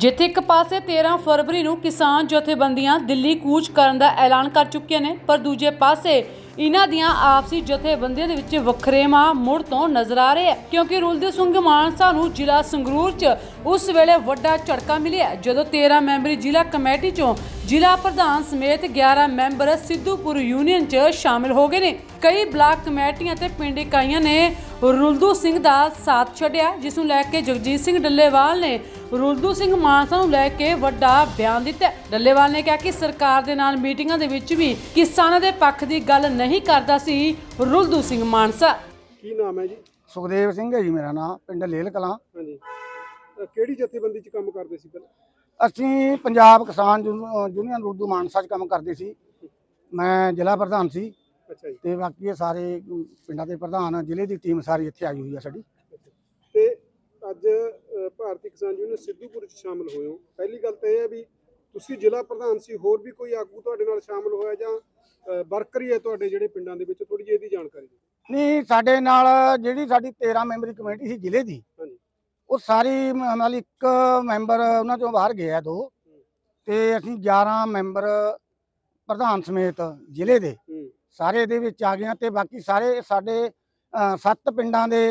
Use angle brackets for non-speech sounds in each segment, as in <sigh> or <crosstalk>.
ਜਿੱਥੇ ਇੱਕ ਪਾਸੇ 13 ਫਰਵਰੀ ਨੂੰ ਕਿਸਾਨ ਜਥੇਬੰਦੀਆਂ ਦਿੱਲੀ ਕੂਚ ਕਰਨ ਦਾ ਐਲਾਨ ਕਰ ਚੁੱਕੀਆਂ ਨੇ, ਪਰ ਦੂਜੇ ਪਾਸੇ ਇਹਨਾਂ ਦੀਆਂ ਆਪਸੀ ਜਥੇਬੰਦੀਆਂ ਦੇ ਵਿੱਚ ਵਖਰੇਵਾਂ ਮੁੜ ਤੋਂ ਨਜ਼ਰ ਆ ਰਿਹਾ ਹੈ, ਕਿਉਂਕਿ ਰੁਲਦੀ ਸਿੰਘ ਮਾਨਸਾ ਨੂੰ ਜ਼ਿਲ੍ਹਾ ਸੰਗਰੂਰ 'ਚ ਉਸ ਵੇਲੇ ਵੱਡਾ ਝਟਕਾ ਮਿਲਿਆ ਜਦੋਂ 13 ਮੈਂਬਰੀ ਜ਼ਿਲ੍ਹਾ ਕਮੇਟੀ 'ਚੋਂ ਜ਼ਿਲ੍ਹਾ ਪ੍ਰਧਾਨ ਸਮੇਤ 11 ਮੈਂਬਰ ਸਿੱਧੂਪੁਰ ਯੂਨੀਅਨ 'ਚ ਸ਼ਾਮਿਲ ਹੋ ਗਏ ਨੇ। ਕਈ ਬਲਾਕ ਕਮੇਟੀਆਂ ਤੇ ਪਿੰਡ ਇਕਾਈਆਂ ਨੇ ਰੁਲਦੂ ਸਿੰਘ ਦਾ ਸਾਥ ਛੱਡਿਆ ਜਿਸ ਨੂੰ ਲੈ ਕੇ ਜਗਜੀਤ ਸਿੰਘ ਡੱਲੇਵਾਲ ਨੇ ਰੁਲਦੂ ਸਿੰਘ ਮਾਨਸਾ ਨੂੰ ਲੈ ਕੇ ਵੱਡਾ ਬਿਆਨ ਦਿੱਤਾ। ਡੱਲੇਵਾਲ ਨੇ ਕਿਹਾ ਕਿ ਸਰਕਾਰ ਦੇ ਨਾਲ ਮੀਟਿੰਗਾਂ ਦੇ ਵਿੱਚ ਵੀ ਕਿਸਾਨਾਂ ਦੇ ਪੱਖ ਦੀ ਗੱਲ ਨਹੀਂ ਕਰਦਾ ਸੀ ਰੁਲਦੂ ਸਿੰਘ ਮਾਨਸਾ। ਕੀ ਨਾਮ ਹੈ ਜੀ? ਸੁਖਦੇਵ ਸਿੰਘ ਹੈ ਜੀ ਮੇਰਾ ਨਾਮ ਪਿੰਡ ਲੇਲ ਕਲਾਂ। ਹਾਂਜੀ। ਕਿਹੜੀ ਜਥੇਬੰਦੀ 'ਚ ਕੰਮ ਕਰਦੇ ਸੀ ਪਹਿਲਾਂ? ਅਸੀਂ ਪੰਜਾਬ ਕਿਸਾਨ ਯੂਨੀਅਨ ਉਰਦੂ ਮਾਨਸਾ 'ਚ ਕੰਮ ਕਰਦੇ ਸੀ। ਮੈਂ ਜ਼ਿਲ੍ਹਾ ਪ੍ਰਧਾਨ ਸੀ। ਅੱਛਾ ਜੀ। ਤੇ ਬਾਕੀ ਇਹ ਸਾਰੇ ਪਿੰਡਾਂ ਦੇ ਪ੍ਰਧਾਨ ਜ਼ਿਲ੍ਹੇ ਦੀ ਟੀਮ ਸਾਰੀ ਇੱਥੇ ਆਈ ਹੋਈ ਆ ਸਾਡੀ। ਤੇ ਅੱਜ ਭਾਰਤੀ ਕਿਸਾਨ ਯੂਨੀਅਨ ਸਿੱਧੂਪੁਰ 'ਚ ਸ਼ਾਮਲ ਹੋਏ ਹੋ। ਪਹਿਲੀ ਗੱਲ ਤਾਂ ਇਹ ਹੈ ਵੀ ਤੁਸੀਂ ਜ਼ਿਲ੍ਹਾ ਪ੍ਰਧਾਨ ਸੀ ਹੋਰ ਵੀ ਕੋਈ ਆਗੂ ਤੁਹਾਡੇ ਨਾਲ ਸ਼ਾਮਲ ਹੋਇਆ ਜਾਂ ਵਰਕਰ ਹੀ ਹੈ ਤੁਹਾਡੇ ਜਿਹੜੇ ਪਿੰਡਾਂ ਦੇ ਵਿੱਚ? ਥੋੜੀ ਜਿਹੀ ਇਹਦੀ ਜਾਣਕਾਰੀ ਦਿਓ। ਨਹੀਂ ਸਾਡੇ ਨਾਲ ਜਿਹੜੀ ਸਾਡੀ 13 ਮੈਂਬਰੀ ਕਮੇਟੀ ਸੀ ਜ਼ਿਲ੍ਹੇ ਦੀ ਹਾਂਜੀ। ਉਹ ਸਾਰੀ ਮ- ਮਤਲਬ ਇੱਕ ਮੈਂਬਰ ਉਹਨਾਂ ਚੋਂ ਬਾਹਰ ਗਿਆ ਦੋ। ਤੇ ਅਸੀਂ 11 ਮੈਂਬਰ ਪ੍ਰਧਾਨ ਸਮੇਤ ਜ਼ਿਲ੍ਹੇ ਦੇ। ਹੂੰ। ਸਾਰੇ ਇਹਦੇ ਵਿੱਚ ਆ ਗਏ ਆ ਤੇ ਬਾਕੀ ਸਾਰੇ ਸਾਡੇ ਸੱਤ ਪਿੰਡਾਂ ਦੇ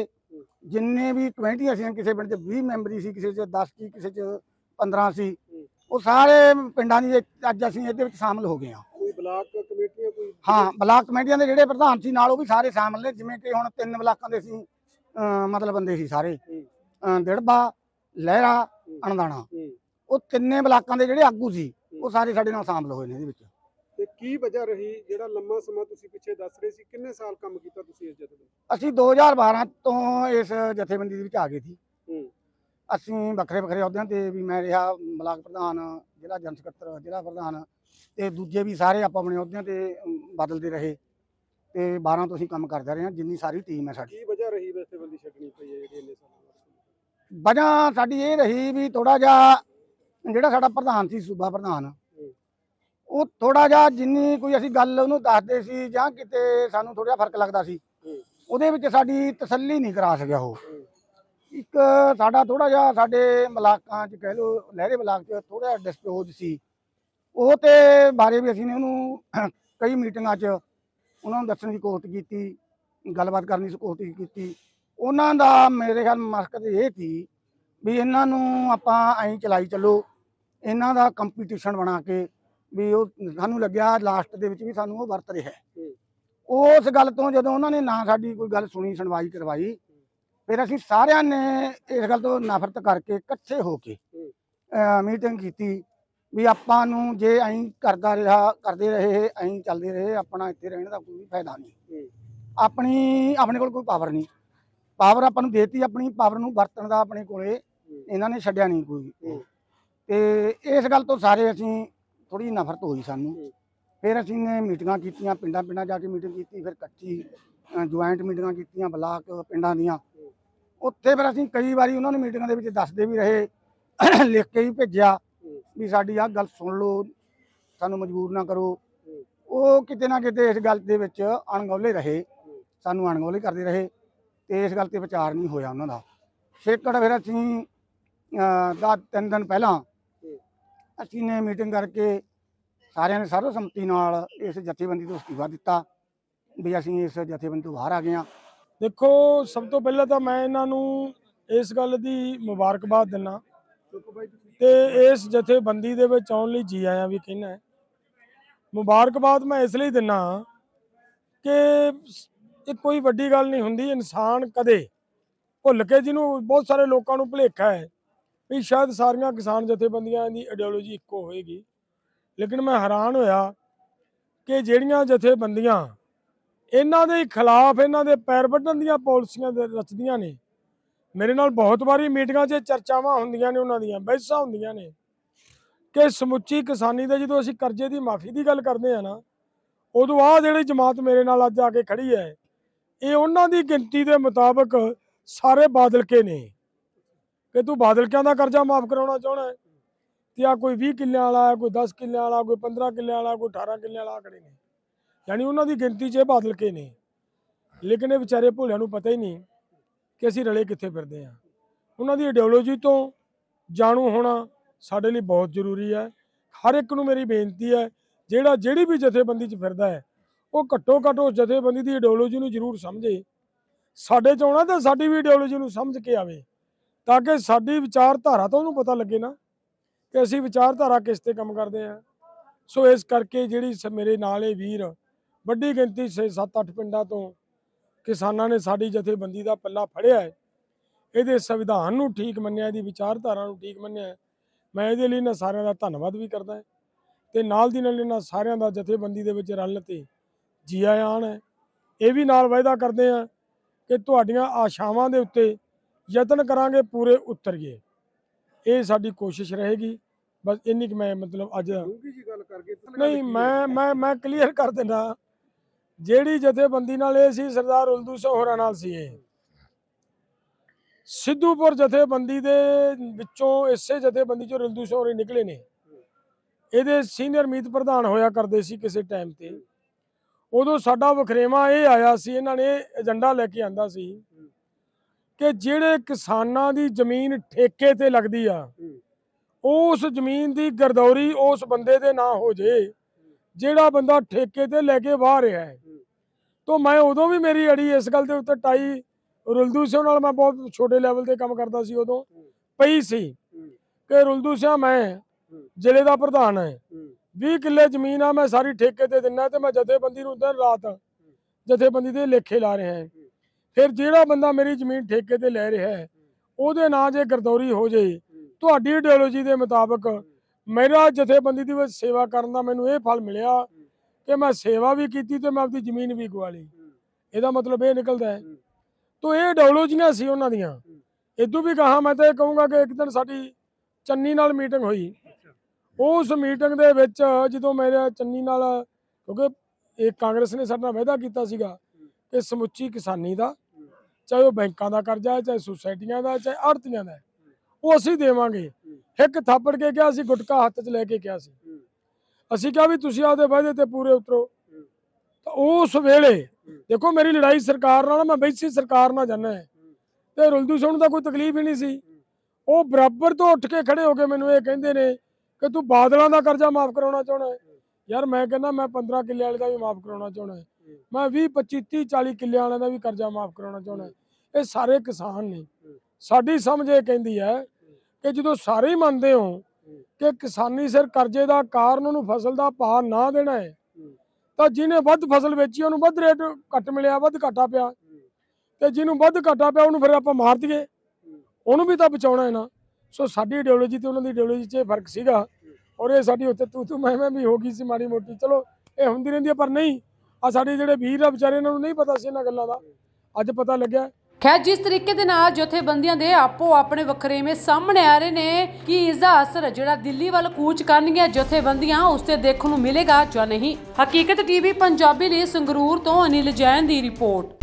ਜਿੰਨੇ ਵੀ ਕਮੇਟੀਆਂ ਸੀ ਕਿਸੇ ਪਿੰਡ 'ਚ 20 ਮੈਂਬਰੀ ਸੀ ਕਿਸੇ 'ਚ 10 ਸੀ ਕਿਸੇ 'ਚ 15 ਸੀ ਉਹ ਸਾਰੇ ਪਿੰਡਾਂ ਦੀ ਅੱਜ ਅਸੀਂ ਇਹਦੇ ਵਿੱਚ ਸ਼ਾਮਲ ਹੋ ਗਏ ਆ ਕੋਈ ਬਲਾਕ ਕਮੇਟੀਆਂ ਕੋਈ ਹਾਂ ਬਲਾਕ ਕਮੇਟੀਆਂ ਦੇ ਜਿਹੜੇ ਪ੍ਰਧਾਨ ਸੀ ਨਾਲ ਉਹ ਵੀ ਸਾਰੇ ਸ਼ਾਮਲ ਨੇ ਜਿਵੇਂ ਕਿ ਹੁਣ ਤਿੰਨ ਬਲਾਕਾਂ ਦੇ ਸੀ ਅ, ਮਤਲਬ ਬੰਦੇ ਸੀ ਸਾਰੇ। ਹੂੰ। ਦਿੜਬਾ ਲਹਿਰਾ ਹੂੰ। ਅਣਦਾਣਾ। ਹੂੰ। ਉਹ ਤਿੰਨੇ ਬਲਾਕਾਂ ਦੇ ਜਿਹੜੇ ਆਗੂ ਸੀ ਉਹ ਸਾਰੇ ਸਾਡੇ ਨਾਲ ਸ਼ਾਮਲ ਹੋਏ ਨੇ ਇਹਦੇ ਵਿੱਚ। ਤੇ ਕੀ ਵਜ੍ਹਾ ਰਹੀ? ਜਿਹੜਾ ਲੰਮਾ ਸਮਾਂ ਤੁਸੀਂ ਪਿੱਛੇ ਦੱਸ ਰਹੇ ਸੀ ਕਿੰਨੇ ਸਾਲ ਕੰਮ ਕੀਤਾ ਤੁਸੀਂ ਇਸ ਜਥੇਬੰਦੀ ਅਸੀਂ 2012 ਤੋਂ ਇਸ ਜਥੇਬੰਦੀ ਦੇ ਵਿੱਚ ਆ ਗਏ ਸੀ। ਹੂੰ। ਅਸੀਂ ਵੱਖਰੇ ਵੱਖਰੇ ਅਹੁਦਿਆਂ ਤੇ ਵੀ ਮੈਂ ਰਿਹਾ ਬਲਾਕ ਪ੍ਰਧਾਨ ਜ਼ਿਲ੍ਹਾ ਜਨ ਸਕੱਤਰ ਜ਼ਿਲ੍ਹਾ ਪ੍ਰਧਾਨ ਤੇ ਦੂਜੇ ਵੀ ਸਾਰੇ ਆਪਾਂ ਆਪਣੇ ਅਹੁਦਿਆਂ ਤੇ ਬਦਲਦੇ ਰਹੇ ਤੇ 12 ਤੋਂ ਅਸੀਂ ਕੰਮ ਕਰਦੇ ਰਹੇ ਹਾਂ ਜਿੰਨੀ ਸਾਰੀ ਟੀਮ ਹੈ ਸਾਡੀ। ਕੀ ਵਜ੍ਹਾ ਰਹੀ ਜਥੇਬੰਦੀ ਛੱਡਣੀ ਪਈ ਹੈ ਜਿਹੜੀ ਇੰਨੇ ਸਾਲਾਂ ਵਜ੍ਹਾ ਸਾਡੀ ਇਹ ਰਹੀ ਵੀ ਥੋੜਾ ਜਿਹਾ ਜਿਹੜਾ ਸਾਡਾ ਪ੍ਰਧਾਨ ਸੀ ਸੂਬਾ ਪ੍ਰਧਾਨ ਉਹ ਥੋੜਾ ਜਿਹਾ ਜਿੰਨੀ ਕੋਈ ਅਸੀਂ ਗੱਲ ਉਹਨੂੰ ਦੱਸਦੇ ਸੀ ਜਾਂ ਕਿਤੇ ਸਾਨੂੰ ਥੋੜਾ ਜਿਹਾ ਫ਼ਰਕ ਲੱਗਦਾ ਸੀ। ਉਹਦੇ ਵਿੱਚ ਸਾਡੀ ਤਸੱਲੀ ਨਹੀਂ ਕਰਾ ਸਕਿਆ ਉਹ। ਇੱਕ ਸਾਡਾ ਥੋੜਾ ਜਿਹਾ ਸਾਡੇ ਬਲਾਕਾਂ 'ਚ ਕਹਿ ਲਓ ਲਹਿਰੇ ਬਲਾਕ 'ਚ ਥੋੜਾ ਜਿਹਾ ਡਿਸਪਿਊਟ ਸੀ ਉਹ ਤੇ ਬਾਰੇ ਵੀ ਅਸੀਂ ਨੇ ਉਹਨੂੰ <clears throat> ਕਈ ਮੀਟਿੰਗਾਂ 'ਚ ਉਹਨਾਂ ਨੂੰ ਦੱਸਣ ਦੀ ਕੋਸ਼ਿਸ਼ ਕੀਤੀ ਗੱਲਬਾਤ ਕਰਨ ਦੀ ਕੋਸ਼ਿਸ਼ ਕੀਤੀ ਉਹਨਾਂ ਦਾ ਮੇਰੇ ਖਿਆਲ ਮਕਸਦ ਇਹ ਸੀ ਵੀ ਇਹਨਾਂ ਨੂੰ ਆਪਾਂ ਐਂ ਚਲਾਈ ਚੱਲੋ ਇਹਨਾਂ ਦਾ ਕੰਪੀਟੀਸ਼ਨ ਬਣਾ ਕੇ ਵੀ ਉਹ ਸਾਨੂੰ ਲੱਗਿਆ ਲਾਸਟ ਦੇ ਵਿੱਚ ਵੀ ਸਾਨੂੰ ਉਹ ਵਰਤ ਰਿਹਾ। ਉਸ ਗੱਲ ਤੋਂ ਜਦੋਂ ਉਹਨਾਂ ਨੇ ਨਾ ਸਾਡੀ ਕੋਈ ਗੱਲ ਸੁਣੀ ਸੁਣਵਾਈ ਕਰਵਾਈ ਫਿਰ ਅਸੀਂ ਸਾਰਿਆਂ ਨੇ ਇਸ ਗੱਲ ਤੋਂ ਨਫ਼ਰਤ ਕਰਕੇ ਇਕੱਠੇ ਹੋ ਕੇ ਮੀਟਿੰਗ ਕੀਤੀ ਵੀ ਆਪਾਂ ਨੂੰ ਜੇ ਐਂ ਕਰਦਾ ਰਿਹਾ ਕਰਦੇ ਰਹੇ ਐਂ ਚੱਲਦੇ ਰਹੇ ਆਪਣਾ ਇੱਥੇ ਰਹਿਣ ਦਾ ਕੋਈ ਫਾਇਦਾ ਨਹੀਂ। ਆਪਣੀ ਆਪਣੇ ਕੋਲ ਕੋਈ ਪਾਵਰ ਨਹੀਂ ਪਾਵਰ ਆਪਾਂ ਨੂੰ ਦੇਤੀ ਆਪਣੀ ਪਾਵਰ ਨੂੰ ਵਰਤਣ ਦਾ ਆਪਣੇ ਕੋਲੇ ਇਹਨਾਂ ਨੇ ਛੱਡਿਆ ਨਹੀਂ ਕੋਈ। ਤੇ ਇਸ ਗੱਲ ਤੋਂ ਸਾਰੇ ਅਸੀਂ ਥੋੜੀ ਨਫ਼ਰਤ ਹੋਈ ਸਾਨੂੰ। ਫਿਰ ਅਸੀਂ ਨੇ ਮੀਟਿੰਗਾਂ ਕੀਤੀਆਂ ਪਿੰਡਾਂ ਪਿੰਡਾਂ ਜਾ ਕੇ ਮੀਟਿੰਗ ਕੀਤੀ ਫਿਰ ਕੱਚੀ ਜੁਆਇੰਟ ਮੀਟਿੰਗਾਂ ਕੀਤੀਆਂ ਬਲਾਕ ਪਿੰਡਾਂ ਦੀਆਂ ਉੱਥੇ ਫਿਰ ਅਸੀਂ ਕਈ ਵਾਰੀ ਉਹਨਾਂ ਨੂੰ ਮੀਟਿੰਗਾਂ ਦੇ ਵਿੱਚ ਦੱਸਦੇ ਵੀ ਰਹੇ <clears throat> ਲਿਖ ਕੇ ਵੀ ਭੇਜਿਆ। ਵੀ ਸਾਡੀ ਆਹ ਗੱਲ ਸੁਣ ਲਓ ਸਾਨੂੰ ਮਜਬੂਰ ਨਾ ਕਰੋ। ਉਹ ਕਿਤੇ ਨਾ ਕਿਤੇ ਇਸ ਗੱਲ ਦੇ ਵਿੱਚ ਅਣਗੌਲੇ ਰਹੇ। ਸਾਨੂੰ ਅਣਗੌਲੇ ਕਰਦੇ ਰਹੇ ਤੇ ਇਸ ਗੱਲ ਤੇ ਵਿਚਾਰ ਨਹੀਂ ਹੋਇਆ ਉਹਨਾਂ ਦਾ ਸੇਕੜ ਫਿਰ ਅਸੀਂ ਦਾ ਤਿੰਨ ਦਿਨ ਪਹਿਲਾਂ ਅਸੀਂ ਨੇ ਮੀਟਿੰਗ ਕਰਕੇ ਸਾਰਿਆਂ ਨੇ ਸਰਵਸੰਮਤੀ ਨਾਲ ਇਸ ਜਥੇਬੰਦੀ ਤੋਂ ਅਸਤੀਫਾ ਦਿੱਤਾ ਵੀ ਅਸੀਂ ਇਸ ਜਥੇਬੰਦੀ ਤੋਂ ਬਾਹਰ ਆ ਗਏ ਹਾਂ। ਦੇਖੋ, ਸਭ ਤੋਂ ਪਹਿਲਾਂ ਤਾਂ ਮੈਂ ਇਹਨਾਂ ਨੂੰ ਇਸ ਗੱਲ ਦੀ ਮੁਬਾਰਕਬਾਦ ਦਿੰਨਾ ਤੇ ਇਸ ਜਥੇਬੰਦੀ ਦੇ ਵਿੱਚ ਆਉਣ ਲਈ ਜੀ ਆਇਆਂ ਵੀ ਕਹਿਣਾ ਮੁਬਾਰਕਬਾਦ ਮੈਂ ਇਸ ਲਈ ਦਿੰਨਾ ਕਿ ਇਹ ਕੋਈ ਵੱਡੀ ਗੱਲ ਨਹੀਂ ਹੁੰਦੀ, ਇਨਸਾਨ ਕਦੇ ਭੁੱਲ ਕੇ ਜਿਹਨੂੰ ਬਹੁਤ ਸਾਰੇ ਲੋਕਾਂ ਨੂੰ ਭੁਲੇਖਾ ਹੈ ਵੀ ਸ਼ਾਇਦ ਸਾਰੀਆਂ ਕਿਸਾਨ ਜਥੇਬੰਦੀਆਂ ਦੀ ਆਈਡੀਓਲੋਜੀ ਇੱਕੋ ਹੋਏਗੀ। ਲੇਕਿਨ ਮੈਂ ਹੈਰਾਨ ਹੋਇਆ ਕਿ ਜਿਹੜੀਆਂ ਜਥੇਬੰਦੀਆਂ ਇਹਨਾਂ ਦੇ ਖਿਲਾਫ ਇਹਨਾਂ ਦੇ ਪੈਰ ਵੱਢਣ ਦੀਆਂ ਪਾਲਿਸੀਆਂ ਦੇ ਰਚਦੀਆਂ ਨੇ, ਮੇਰੇ ਨਾਲ ਬਹੁਤ ਵਾਰੀ ਮੀਟਿੰਗਾਂ 'ਚ ਚਰਚਾਵਾਂ ਹੁੰਦੀਆਂ ਨੇ ਉਹਨਾਂ ਦੀਆਂ, ਬਹਿਸਾਂ ਹੁੰਦੀਆਂ ਨੇ ਕਿ ਸਮੁੱਚੀ ਕਿਸਾਨੀ ਦੇ ਜਦੋਂ ਅਸੀਂ ਕਰਜ਼ੇ ਦੀ ਮਾਫੀ ਦੀ ਗੱਲ ਕਰਦੇ ਆ ਨਾ, ਉਦੋਂ ਆਹ ਜਿਹੜੀ ਜਮਾਤ ਮੇਰੇ ਨਾਲ ਅੱਜ ਆ ਕੇ ਖੜੀ ਹੈ, ਇਹ ਉਹਨਾਂ ਦੀ ਗਿਣਤੀ ਦੇ ਮੁਤਾਬਕ ਸਾਰੇ ਬਾਦਲ ਕੇ ਨੇ। ਕਿ ਤੂੰ ਬਾਦਲਕਿਆਂ ਦਾ ਕਰਜ਼ਾ ਮਾਫ ਕਰਾਉਣਾ ਚਾਹਣਾ ਹੈ? ਤੇ ਆ ਕੋਈ 20 ਕਿੱਲਿਆਂ ਵਾਲਾ ਹੈ ਕੋਈ 10 ਕਿੱਲਿਆਂ ਵਾਲਾ, ਕੋਈ 15 ਕਿੱਲਿਆਂ ਵਾਲਾ, ਕੋਈ 18 ਕਿੱਲਿਆਂ ਵਾਲਾ ਖੜੇ ਨੇ। ਯਾਨੀ ਉਹਨਾਂ ਦੀ ਗਿਣਤੀ 'ਚ ਇਹ ਬਾਦਲਕੇ ਨੇ। ਲੇਕਿਨ ਇਹ ਵਿਚਾਰੇ ਭੋਲਿਆਂ ਨੂੰ ਪਤਾ ਹੀ ਨਹੀਂ ਕਿ ਅਸੀਂ ਰਲੇ ਕਿੱਥੇ ਫਿਰਦੇ ਆ ਉਹਨਾਂ ਦੀ ਆਈਡੀਓਲੋਜੀ ਤੋਂ ਜਾਣੂ ਹੋਣਾ ਸਾਡੇ ਲਈ ਬਹੁਤ ਜ਼ਰੂਰੀ ਹੈ। ਹਰ ਇੱਕ ਨੂੰ ਮੇਰੀ ਬੇਨਤੀ ਹੈ, ਜਿਹੜਾ ਜਿਹੜੀ ਵੀ ਜਥੇਬੰਦੀ 'ਚ ਫਿਰਦਾ ਹੈ, ਉਹ ਘੱਟੋ ਘੱਟ ਉਸ ਜਥੇਬੰਦੀ ਦੀ ਆਈਡੀਓਲੋਜੀ ਨੂੰ ਜ਼ਰੂਰ ਸਮਝੇ। ਸਾਡੇ 'ਚ ਆਉਣਾ ਤਾਂ ਸਾਡੀ ਵੀ ਆਈਡੀਓਲੋਜੀ ਨੂੰ ਸਮਝ ਕੇ ਆਵੇ। ਤਾਂ ਕਿ ਸਾਡੀ ਵਿਚਾਰਧਾਰਾ ਤੋਂ ਉਹਨੂੰ ਪਤਾ ਲੱਗੇ ਨਾ ਕਿ ਅਸੀਂ ਵਿਚਾਰਧਾਰਾ ਕਿਸ ਤੇ ਕੰਮ ਕਰਦੇ ਹਾਂ। ਸੋ ਇਸ ਕਰਕੇ ਜਿਹੜੀ ਸ- ਮੇਰੇ ਨਾਲ ਇਹ ਵੀਰ ਵੱਡੀ ਗਿਣਤੀ 6 7 8 ਪਿੰਡਾਂ ਤੋਂ ਕਿਸਾਨਾਂ ਨੇ ਸਾਡੀ ਜਥੇਬੰਦੀ ਦਾ ਪੱਲਾ ਫੜਿਆ ਹੈ। ਇਹਦੇ ਸੰਵਿਧਾਨ ਨੂੰ ਠੀਕ ਮੰਨਿਆ, ਇਹਦੀ ਵਿਚਾਰਧਾਰਾ ਨੂੰ ਠੀਕ ਮੰਨਿਆ ਮੈਂ ਇਹਦੇ ਲਈ ਇਹਨਾਂ ਸਾਰਿਆਂ ਦਾ ਧੰਨਵਾਦ ਵੀ ਕਰਦਾ ਹਾਂ ਤੇ ਨਾਲ ਦੀ ਨਾਲ ਇਹਨਾਂ ਸਾਰਿਆਂ ਦਾ ਜਥੇਬੰਦੀ ਦੇ ਵਿੱਚ ਰਲ ਤੇ ਜੀ ਆਇਆਂ ਹੈ। ਇਹ ਵੀ ਨਾਲ ਵਾਅਦਾ ਕਰਦੇ ਹਾਂ ਕਿ ਤੁਹਾਡੀਆਂ ਆਸ਼ਾਵਾਂ ਦੇ ਉੱਤੇ ਯਤਨ ਕਰਾਂਗੇ ਪੂਰੇ ਉਤਰੀਏ ਇਹ ਸਾਡੀ ਕੋਸ਼ਿਸ਼ ਰਹੇਗੀ। ਬਸ ਇੰਨੀ ਕਿ ਮੈਂ ਮਤਲਬ ਅੱਜ ਡੂੰਘੀ ਜੀ ਗੱਲ ਕਰਕੇ ਨਹੀਂ ਮੈਂ ਮੈਂ ਮੈਂ ਕਲੀਅਰ ਕਰ ਦਿੰਦਾ। ਜਿਹੜੀ ਜਥੇਬੰਦੀ ਨਾਲ ਇਹ ਸੀ ਸਰਦਾਰ ਉਲਦੂ ਸਿੰਘ ਹੋਰਾਂ ਨਾਲ ਸੀ ਇਹ। ਸਿੱਧੂਪੁਰ ਜਥੇਬੰਦੀ ਦੇ ਵਿੱਚੋਂ ਇਸੇ ਜਥੇਬੰਦੀ ਚੋਂ ਉਲਦੂ ਸਿੰਘ ਹੋਰੇ ਨਿਕਲੇ ਨੇ। ਇਹਦੇ ਸੀਨੀਅਰ ਮੀਤ ਪ੍ਰਧਾਨ ਹੋਇਆ ਕਰਦੇ ਸੀ ਕਿਸੇ ਟਾਈਮ ਤੇ। ਉਦੋਂ ਸਾਡਾ ਵਖਰੇਵਾ ਇਹ ਆਇਆ ਸੀ ਇਹਨਾਂ ਨੇ ਏਜੰਡਾ ਲੈ ਕੇ ਆਂਦਾ ਸੀ। ਕਿ ਜਿਹੜੇ ਕਿਸਾਨਾਂ ਦੀ ਜ਼ਮੀਨ ਠੇਕੇ ਤੇ ਲੱਗਦੀ ਆ ਉਸ ਜ਼ਮੀਨ ਦੀ ਗਰਦੌਰੀ ਉਸ ਬੰਦੇ ਦੇ ਨਾਂ ਹੋ ਜੇ ਜਿਹੜਾ ਬੰਦਾ ਠੇਕੇ ਤੇ ਲੈ ਕੇ ਵਾਹ ਰਿਹਾ ਹੈ। ਤੋਂ ਮੈਂ ਉਦੋਂ ਵੀ ਮੇਰੀ ਅੜੀ ਇਸ ਗੱਲ ਦੇ ਉੱਤੇ ਟਾਈ ਰੁਲਦੂ ਸਿੰਘ ਨਾਲ ਮੈਂ ਬਹੁਤ ਛੋਟੇ ਲੈਵਲ ਤੇ ਕੰਮ ਕਰਦਾ ਸੀ ਉਦੋਂ ਪਈ ਸੀ ਕਿ ਰੁਲਦੂ ਸਿੰਘ ਮੈਂ ਜ਼ਿਲ੍ਹੇ ਦਾ ਪ੍ਰਧਾਨ ਹੈ। 20 ਕਿੱਲੇ ਜ਼ਮੀਨ ਆ ਮੈਂ ਸਾਰੀ ਠੇਕੇ ਤੇ ਦਿੰਨਾ ਤੇ ਮੈਂ ਜਥੇਬੰਦੀ ਨੂੰ ਦਿਨ ਰਾਤ ਜਥੇਬੰਦੀ ਦੇ ਲੇਖੇ ਲਾ ਰਿਹਾ ਹਾਂ। ਫਿਰ ਜਿਹੜਾ ਬੰਦਾ ਮੇਰੀ ਜ਼ਮੀਨ ਠੇਕੇ ਤੇ ਲੈ ਰਿਹਾ ਹੈ, ਉਹਦੇ ਨਾਂ ਜੇ ਗਰਦੌਰੀ ਹੋ ਜੇ, ਤੁਹਾਡੀ ਆਈਡੀਓਲੋਜੀ ਦੇ ਮੁਤਾਬਕ ਮੇਰਾ ਜਥੇਬੰਦੀ ਦੀ ਵਿੱਚ ਸੇਵਾ ਕਰਨ ਦਾ ਮੈਨੂੰ ਇਹ ਫਲ ਮਿਲਿਆ ਕਿ ਮੈਂ ਸੇਵਾ ਵੀ ਕੀਤੀ ਤੇ ਮੈਂ ਆਪਣੀ ਜ਼ਮੀਨ ਵੀ ਗਵਾ ਲਈ। ਇਹਦਾ ਮਤਲਬ ਇਹ ਨਿਕਲਦਾ ਹੈ। ਤੋ ਇਹ ਆਈਡੀਓਲੋਜੀਆਂ ਸੀ ਉਹਨਾਂ ਦੀਆਂ। ਇਦੋਂ ਵੀ ਕਹਾ ਮੈਂ ਤਾਂ ਇਹ ਕਹੂੰਗਾ ਕਿ ਇੱਕ ਦਿਨ ਸਾਡੀ ਚੰਨੀ ਨਾਲ ਮੀਟਿੰਗ ਹੋਈ। ਉਸ ਮੀਟਿੰਗ ਦੇ ਵਿੱਚ ਜਦੋਂ ਮੇਰੇ ਚੰਨੀ ਨਾਲ, ਕਿਉਂਕਿ ਇਹ ਕਾਂਗਰਸ ਨੇ ਸਾਡੇ ਨਾਲ ਵਾਅਦਾ ਕੀਤਾ ਸੀਗਾ ਕਿ ਸਮੁੱਚੀ ਕਿਸਾਨੀ ਦਾ ਚਾਹੇ ਉਹ ਬੈਂਕਾਂ ਦਾ ਕਰਜ਼ਾ ਹੈ ਚਾਹੇ ਸੁਸਾਇਟੀਆਂ ਦਾ ਚਾਹੇ ਆੜਤੀਆਂ ਦਾ ਉਹ ਅਸੀਂ ਦੇਵਾਂਗੇ। ਇੱਕ ਥਾਪੜ ਕੇ ਕਿਹਾ ਸੀ ਗੁਟਕਾ ਹੱਥ 'ਚ ਲੈ ਕੇ ਕਿਹਾ ਸੀ। ਅਸੀਂ ਕਿਹਾ ਵੀ ਤੁਸੀਂ ਆਪਦੇ ਵਾਅਦੇ ਤੇ ਪੂਰੇ ਉਤਰੋ। ਤਾਂ ਉਸ ਵੇਲੇ ਦੇਖੋ ਮੇਰੀ ਲੜਾਈ ਸਰਕਾਰ ਨਾਲ ਆ, ਮੈਂ ਬੈਸੀ ਸਰਕਾਰ ਨਾਲ ਜਾਣਾ ਹੈ। ਤੇ ਰੁਲਦੂ ਸਿੰਘ ਦਾ ਕੋਈ ਤਕਲੀਫ ਹੀ ਨਹੀਂ ਸੀ। ਉਹ ਬਰਾਬਰ ਤੋਂ ਉੱਠ ਕੇ ਖੜੇ ਹੋ ਕੇ ਮੈਨੂੰ ਇਹ ਕਹਿੰਦੇ ਨੇ ਕਿ ਤੂੰ ਬਾਦਲਾਂ ਦਾ ਕਰਜ਼ਾ ਮਾਫ ਕਰਾਉਣਾ ਚਾਹੁੰਦਾ ਹੈ। ਯਾਰ ਮੈਂ ਕਹਿੰਦਾ ਮੈਂ 15 ਕਿੱਲੇ ਵਾਲੇ ਦਾ ਵੀ ਮਾਫ ਕਰਾਉਣਾ ਚਾਹੁੰਦਾ ਹੈ। ਮੈਂ 20 25 30 40 ਕਿੱਲਿਆਂ ਵਾਲਿਆਂ ਦਾ ਵੀ ਕਰਜ਼ਾ ਮਾਫ ਕਰਾਉਣਾ ਚਾਹੁੰਦਾ। ਇਹ ਸਾਰੇ ਕਿਸਾਨ ਨੇ। ਸਾਡੀ ਸਮਝ ਇਹ ਕਹਿੰਦੀ ਹੈ ਕਿ ਜਦੋਂ ਸਾਰੇ ਹੀ ਮੰਨਦੇ ਹੋ ਕਿ ਕਿਸਾਨੀ ਸਿਰ ਕਰਜ਼ੇ ਦਾ ਕਾਰਨ ਉਹਨੂੰ ਫਸਲ ਦਾ ਭਾਅ ਨਾ ਦੇਣਾ ਹੈ, ਤਾਂ ਜਿਹਨੇ ਵੱਧ ਫਸਲ ਵੇਚੀ, ਉਹਨੂੰ ਵੱਧ ਰੇਟ ਘੱਟ ਮਿਲਿਆ, ਵੱਧ ਘਾਟਾ ਪਿਆ। ਤੇ ਜਿਹਨੂੰ ਵੱਧ ਘਾਟਾ ਪਿਆ, ਉਹਨੂੰ ਫਿਰ ਆਪਾਂ ਮਾਰ ਦਈਏ। ਉਹਨੂੰ ਵੀ ਤਾਂ ਬਚਾਉਣਾ ਹੈ ਨਾ। ਸੋ ਸਾਡੀ ਆਈਡੀਓਲੋਜੀ ਤੇ ਉਹਨਾਂ ਦੀ ਆਈਡੀਓਲੋਜੀ 'ਚ ਇਹ ਫ਼ਰਕ ਸੀਗਾ। ਔਰ ਇਹ ਸਾਡੀ ਉੱਤੇ ਤੂੰ ਤੂੰ ਮੈਂ ਮੈਂ ਵੀ ਹੋ ਗਈ ਸੀ ਮਾੜੀ ਮੋਟੀ ਚਲੋ, ਇਹ ਹੁੰਦੀ ਰਹਿੰਦੀ ਹੈ, ਪਰ ਨਹੀਂ। ਆ ਸਾਡੇ ਜਿਹੜੇ ਵੀਰ ਆ, ਵਿਚਾਰੇ ਇਹਨਾਂ ਨੂੰ ਨਹੀਂ ਪਤਾ ਸੀ ਇਹਨਾਂ ਗੱਲਾਂ ਦਾ। ਅੱਜ ਪਤਾ ਲੱਗਿਆ। ਖੈਰ, ਜਿਸ ਤਰੀਕੇ ਦੇ ਨਾਲ ਜਥੇਬੰਦੀਆਂ ਦੇ ਆਪੋ ਆਪਣੇ ਵੱਖਰੇਵੇਂ ਸਾਹਮਣੇ ਆ ਰਹੇ ਨੇ, ਕਿ ਇਸ ਦਾ ਅਸਰ ਜਿਹੜਾ ਦਿੱਲੀ ਵੱਲ ਕੂਚ ਕਰਨਗੀਆਂ ਜਥੇਬੰਦੀਆਂ, ਉਸ ਤੇ ਦੇਖਣ ਨੂੰ ਮਿਲੇਗਾ ਜਾਂ ਨਹੀਂ? ਹਕੀਕਤ ਟੀਵੀ ਪੰਜਾਬੀ ਲਈ ਸੰਗਰੂਰ ਤੋਂ ਅਨਿਲ ਜੈਨ ਦੀ ਰਿਪੋਰਟ।